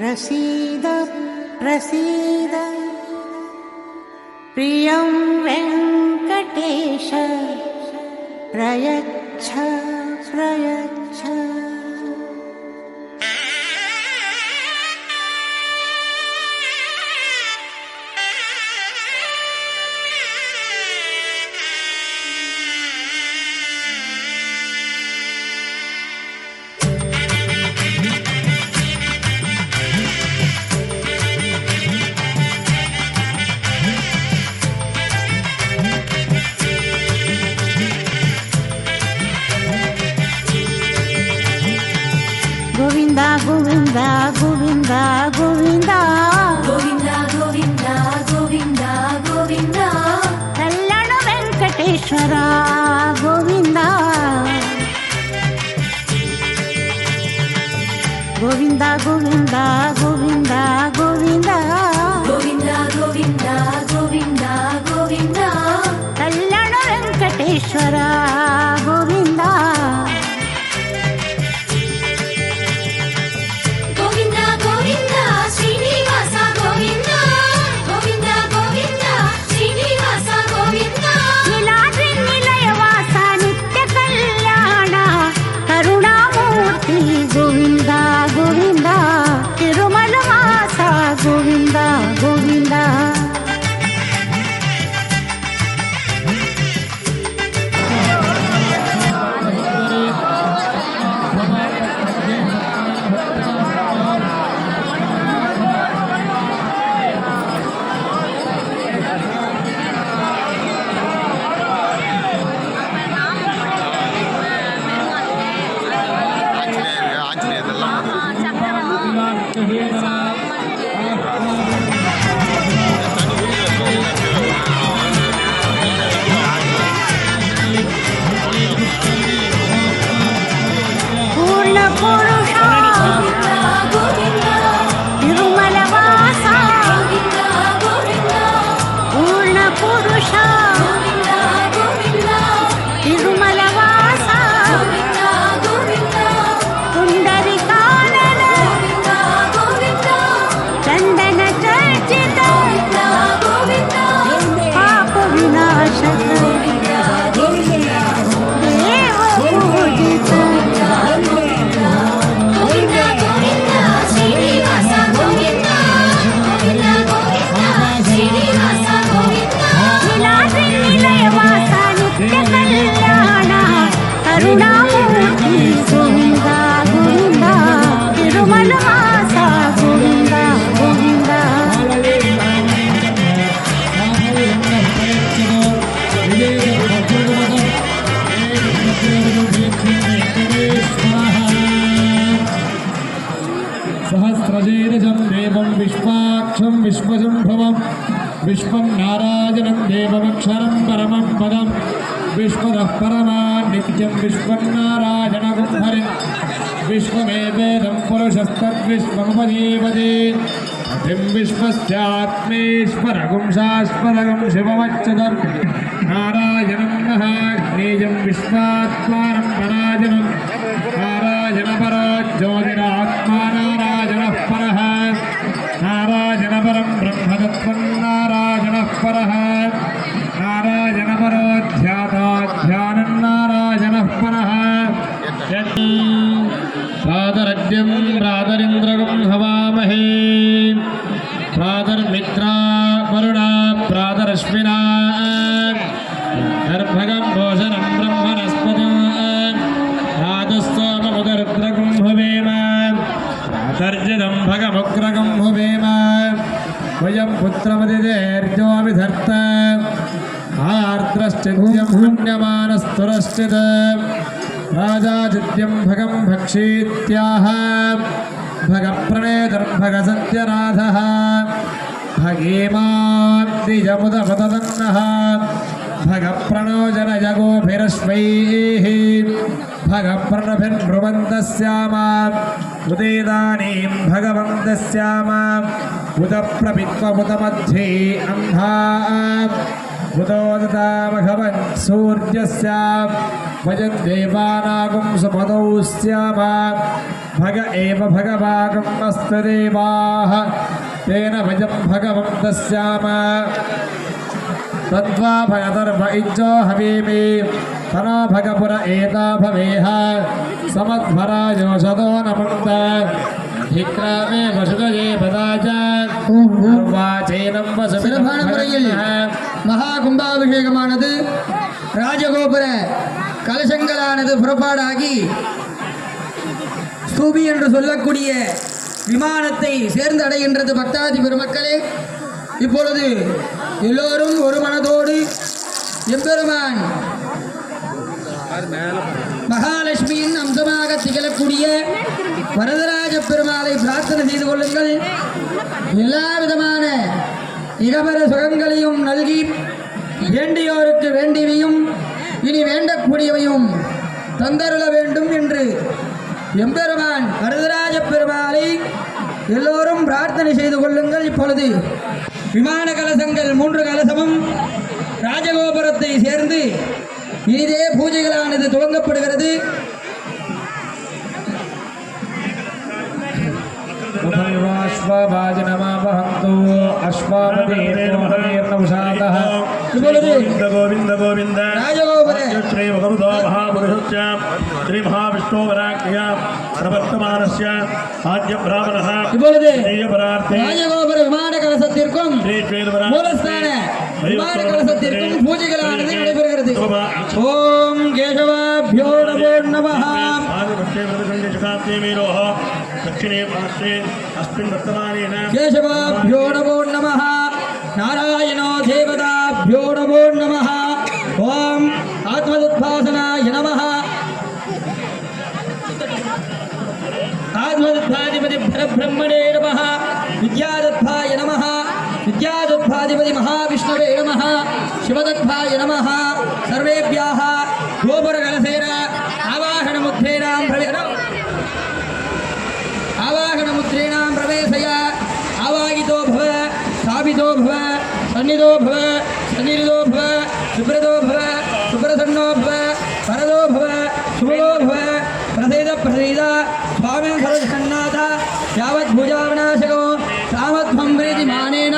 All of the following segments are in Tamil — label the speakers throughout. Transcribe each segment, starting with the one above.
Speaker 1: प्रसीद प्रसीद। प्रियं वेङ्कटेश प्रयच्छ प्रयच्छ గోవిందా గోవిందా గోవిందా. గోవిందా గోవిందా గోవిందా గోవిందా. కళ్యాణ వెంకటేశ్వరా. 这
Speaker 2: 不是脏 विश्वसम्भवं विश्वं नारायणं देवमक्षरं परमं पदं विश्वतः परमा नित्यं विश्वं नारायणगुम्हरि विश्वमेवेदं पुरुषस्तद्विश्वमुपजीवति पतिं विश्वस्यात्मेश्वरगुं शाश्वरगं शिवमच्युतं नारायणं महाग्नेयं विश्वात्मानं पराजनं नारायणपरो ज्योतिरात्मा परः नारायणपरो ध्याताध्यानं नारायणः परः प्रातरद्यं प्रातरिन्द्रगं हवामहे प्रातर्मित्रा वरुणा प्रातरश्विना गर्भगं भोषणं ब्रह्मणस्पतिं राजस्तोममुदरुद्रगं भवेम प्रातर्जितं भगमुग्रगं भवेम वयं पुत्रमदिदेर्जोऽभिधर्त चित्यं हन्यमानस्तुरश्चित् राजा चित्यं भगं भक्षीत्याह भगप्रणेतर्भगसत्यनाथः भगेमाब्दिजमुदपतदन्नः भगप्रणो जनजगोभिरश्वैः भगप्रणभिर्ब्रुवन्तः स्याम उदेदानीं भगवन्तः स्याम उदप्रपित्वमुदमध्ये अन्धा उतोदतामघवन् सूर्यस्य भजन् देवानागं सुपदौ स्याम भग एव भगवागम् अस्तदेवाः तेन भजं भगवं तद्वा भगदर्भ इज्जो हवीमि। तनो भगपुर एता भवेह। समध्वरायोषदो नमन्त धिक्रामे वसुतये पदा च
Speaker 3: सर्वाचैनं वसुभिः மகா கும்பாபிஷேகமானது ராஜகோபுர கலசங்களானது புறப்பாடாகி ஸ்தூபி என்று சொல்லக்கூடிய விமானத்தை சேர்ந்து அடைகின்றது பக்தாதி பெருமக்களே. இப்பொழுது எல்லோரும் ஒரு மனதோடு எம்பெருமான் மகாலட்சுமியின் அம்சமாக திகழக்கூடிய வரதராஜ பெருமாளை பிரார்த்தனை செய்து கொள்ளுங்கள். எல்லா விதமான இகபர சுகங்களையும் நல்கி வேண்டியோருக்கு வேண்டியவையும் இனி வேண்டக்கூடியவையும் தந்தருள வேண்டும் என்று எம்பெருமான் வரதராஜ பெருமாளை எல்லோரும் பிரார்த்தனை செய்து கொள்ளுங்கள். இப்பொழுது விமான கலசங்கள் மூன்று கலசமும் ராஜகோபுரத்தை சேர்ந்து இனிதே பூஜைகளானது துவங்கப்படுகிறது.
Speaker 2: मुखमिवाश्वभाजनमावहन्तु अश्वापतीर्नवशातः
Speaker 4: गोविन्द गोविन्द गोविन्द
Speaker 3: ராஜகோபுர
Speaker 4: श्री भगवतो महापुरुषस्य श्री महाविष्णुवराख्य प्रवर्तमानस्य आद्य ब्राह्मणः
Speaker 3: இப்பொழுது
Speaker 4: श्रीयपरार्थे
Speaker 3: ராஜகோபுர விமான கலசத்திற்கும்
Speaker 4: श्री श्वेतवरा
Speaker 3: மூலஸ்தான விமான கலசத்திற்கும் பூஜைகளானது நடைபெறுகிறது ஓம் கேசவாபியோ நமோ நமः
Speaker 4: पार्श्वे प्रतिसंधिशताब्दे मेरोः दक्षिणे पार्श्वे अस्मिन् वर्तमानेन
Speaker 3: केशवाभ्यो नमो नमः नारायणो देवताभ्यो नमो नमः ॐ आत्मदुद्भासनाय नमः आत्मदुद्भाधिपतिभरब्रह्मणे नमः विद्यादत्ताय नमः विद्यादत्ताधिपति महाविष्णवे नमः शिवदत्ताय नमः सर्वेभ्यः गोपरग शनिदो भव शनिदो भव सुब्रतो भव सुप्रसन्नो भव परदो भव शुभो भव प्रसीद प्रसीद, स्वामी सरसन्नाथ यावद्भुजाविनाशको सामत्वं प्रीतिमानेन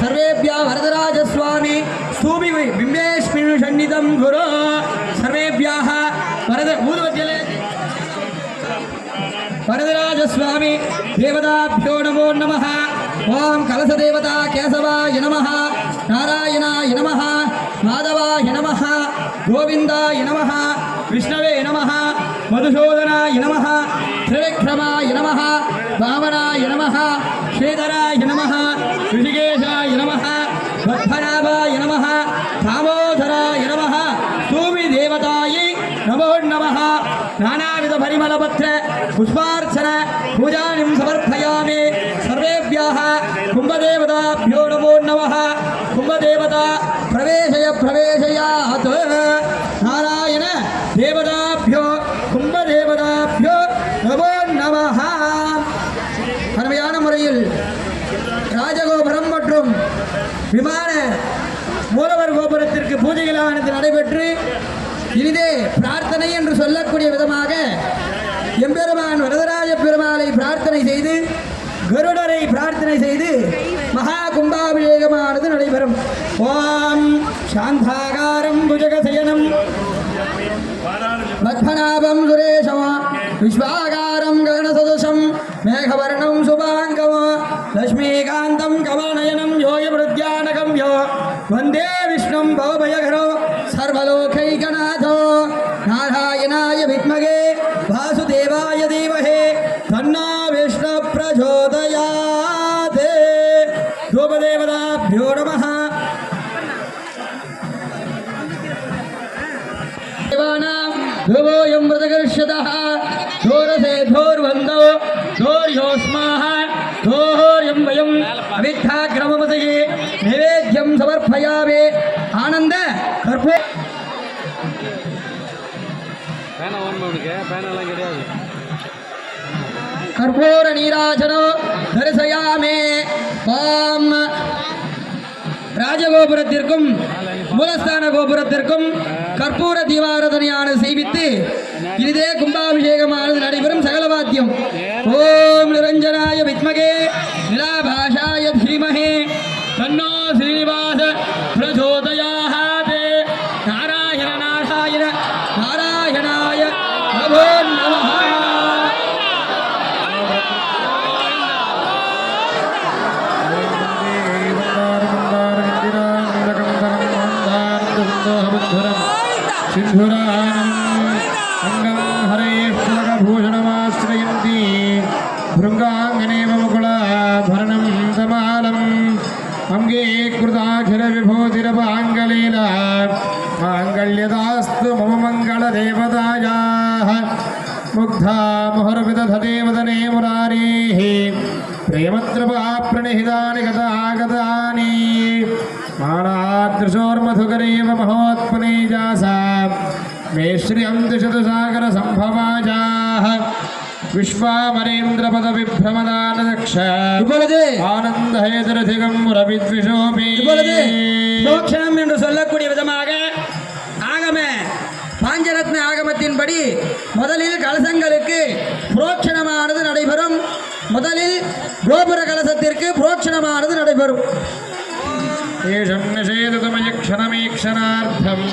Speaker 3: सर्वेभ्यः वरदराजस्वामी, स्तूपि बिम्बेऽस्मिन् षण्डितं गुरो, सर्वेभ्यः वरद ऊर्वजले वरदराजस्वामी, देवताभ्यो नमो नमः, ॐ कलशदेवता केशवाय नमः। నారాయణాయ నమ మాధవాయ నమ గోవిందాయ నమ విష్ణవే నమ మధుసూదనాయ నమ త్రివిక్రమాయ నమ వామనాయ నమ శ్రీధరాయ నమ ఋషికేశాయ నమ పద్మనాభాయ నమ దామోదరాయ నమ సూమి దేవతాయే நமோ நம நானாவித பரிமளபத்திர புஷ்பார்ச்சன பூஜானிம் சமர்ப்பயாமி சர்வேபியாக கும்பதேவதாபியோ நமோ நம கும்பதேவதா பிரவேசய பிரவேசயாத் நாராயண தேவதாபியோ கும்பதேவதாபியோ நமோ நம அருமையான முறையில் ராஜகோபுரம் மற்றும் விமான மூலவர் கோபுரத்திற்கு பூஜைகளானது நடைபெற்று இனிதே பிரார்த்தனை என்று சொல்லக்கூடிய விதமாக எம்பெருமான் வரதராஜ பெருமாளை பிரார்த்தனை செய்து கருடரை பிரார்த்தனை செய்து மகா கும்பாபிஷேகமானது நடைபெறும். ஓம் சாந்தாகாரம் புஜகசயனம். பத்மநாபம் சுரேஷமா. விஸ்வாகாரம் கணசதுசம் மேகவர்ணம் சுபாங்கமா. லட்சுமிகாந்தம் கமலநயனம் யோகபிரத்யானகம் யோ. வந்தே விஷ்ணும் பவபயகரோ. సర్వలోకైకనాథో. నారాయణాయ విద్మగే వాసుదేవాయ ధీమహే తన్నా విష్ణు ప్రచోదయాత్ రూపదేవతాభ్యో నమ ధ్రువోయం మృతకర్షత. ఘోరసే ఘోర్వందో ఘోర్యోస్మాహ ఘోర్యం వయం అవిద్ధాక్రమమసయే నైవేద్యం సమర్పయామే. ஆனந்த கற்போ.
Speaker 5: பேனா ஓடுமவனுக்கு பேனெல்லாம் கிடையாது.
Speaker 3: கற்பூர நீராஜனோ தரிசையாமே பாம். ராஜகோபுரத்திற்கும் மூலஸ்தான கோபுரத்திற்கும் கற்பூர தீபாரதனையான செய்வித்து இதுதே கும்பாபிஷேகமானது நடைபெறும் சகலவாத்தியம். ஓம் நிரஞ்சனாய வித்மகே நிலாபாஷாய தீமகே. தன்னோ
Speaker 2: అంగీకృతాఖిల విభూతిరపాంగళీల మాంగళ్యదాస్తు మమ మంగళదేవతాయా ముగ్ధా ముహర్విదధదేవదనే మురారీ ప్రేమత్రపా ప్రణిహితాని గతాగతాని మానాదృశోర్మధుకరేవ మహోత్పనే జాసా మే శ్రియం దిశతు సాగర సంభవాజా विश्वामरेन्द्रपदविभ्रमदानदक्ष। ஆனந்தஹேதரதிகம் ரவித்விஷோபி
Speaker 3: இப்பொழுது மோட்சணம் என்று சொல்லக்கூடிய விதமாக ஆகம பாஞ்சரத்ன ஆகமத்தின்படி முதலில் கலசங்களுக்கு புரோட்சணமானது நடைபெறும். முதலில் கோபுர கலசத்திற்கு புரோட்சணமானது நடைபெறும்.
Speaker 2: ஏஷம் நிஷேதமயக்ஷணமீக்ஷணார்த்தம்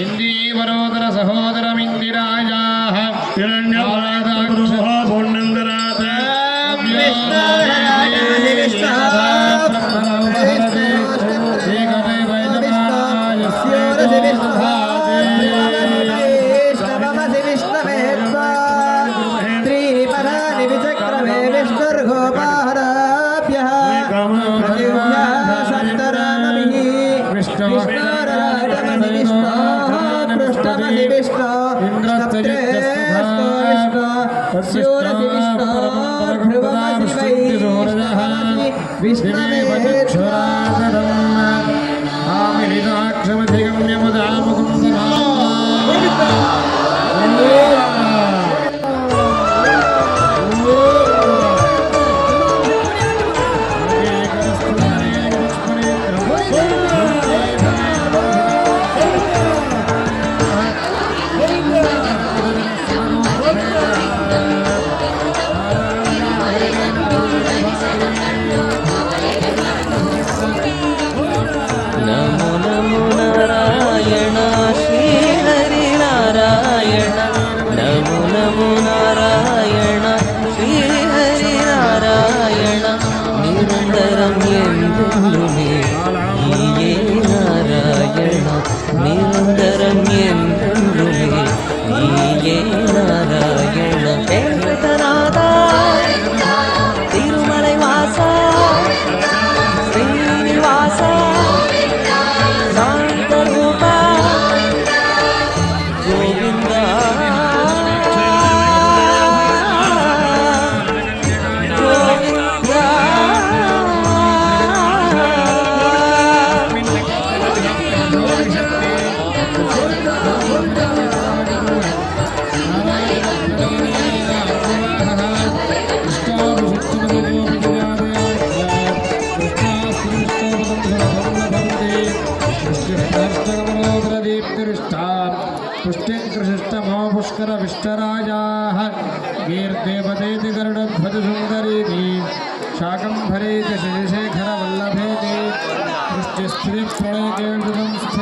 Speaker 2: ఇందీవరోదర సహోదరమిందిరాజాః Krishna, Indra Krishna, Krishna, Krishna,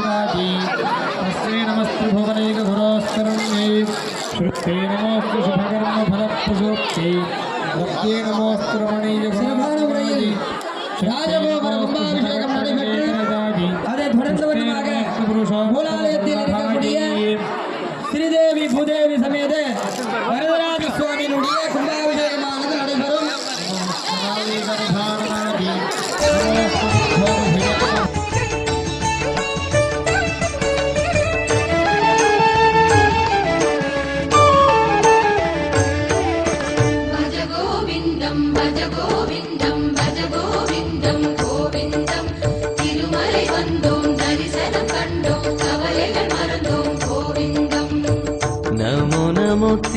Speaker 2: वीराजी तस्े नमस्ते भुवनेकघुरास्तरुण्ये श्रुते नमोऽस्तु शुभकर्मफलप्रसूक्ते भक्ते नमोऽस्तु
Speaker 6: रमणीयघुराजी राजगोपाभिषेकं अरे
Speaker 7: ध्वनन्दवटमागे पुरुषो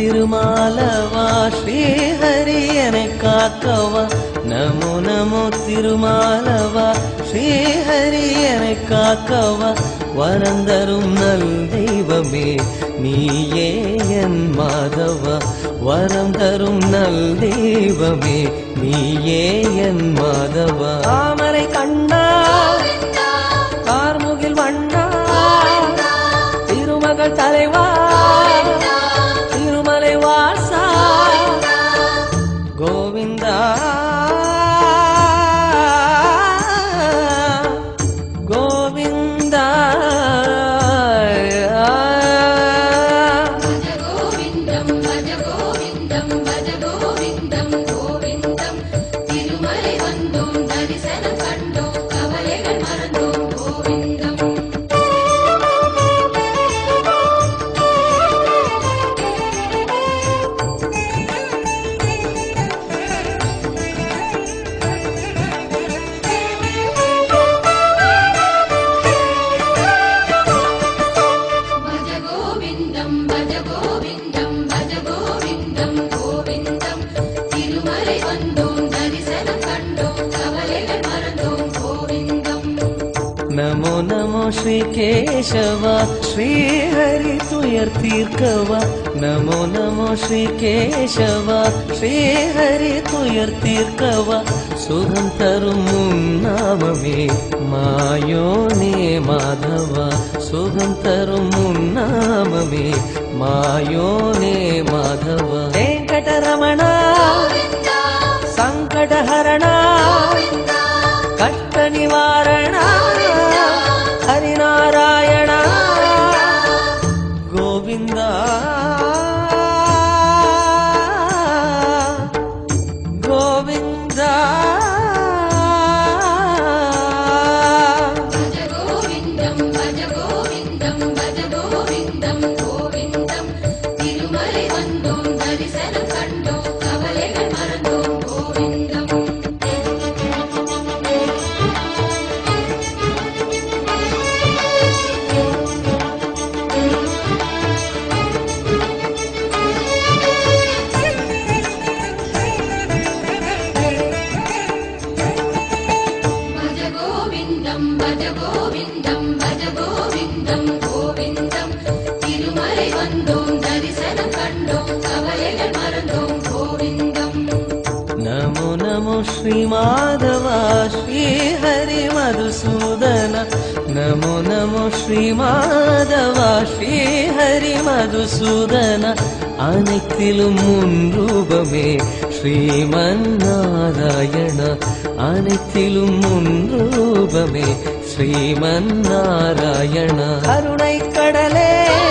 Speaker 7: திருமாலவா ஸ்ரீஹரியனை காக்கவா. நமோ நமோ திருமாலவா ஸ்ரீஹரியனை காக்கவா. வரந்தரும் நல் தெய்வமே நீயே என் மாதவா. வரம் தரும் நல் தெய்வமே நீயே என் மாதவா. தாமரை கண்ணா கார்முகில் வண்ணா திருமகள் தலைவா. केशव श्री हरि नमो नमो श्रीकेशव। श्रीहरि कुयर्तीर्कव सुगन्धरुमुन्नाममे मायोने माधव। सुखं सुगन्धरुमुन्नामी मायोने माधव। वेङ्कटरमणा। மாதவா ஸ்ரீஹரி மதுசூதன அனைத்திலும் முன் ரூபமே. ஸ்ரீமன் நாராயண அனைத்திலும் முன் ரூபமே. ஸ்ரீமன் கடலே.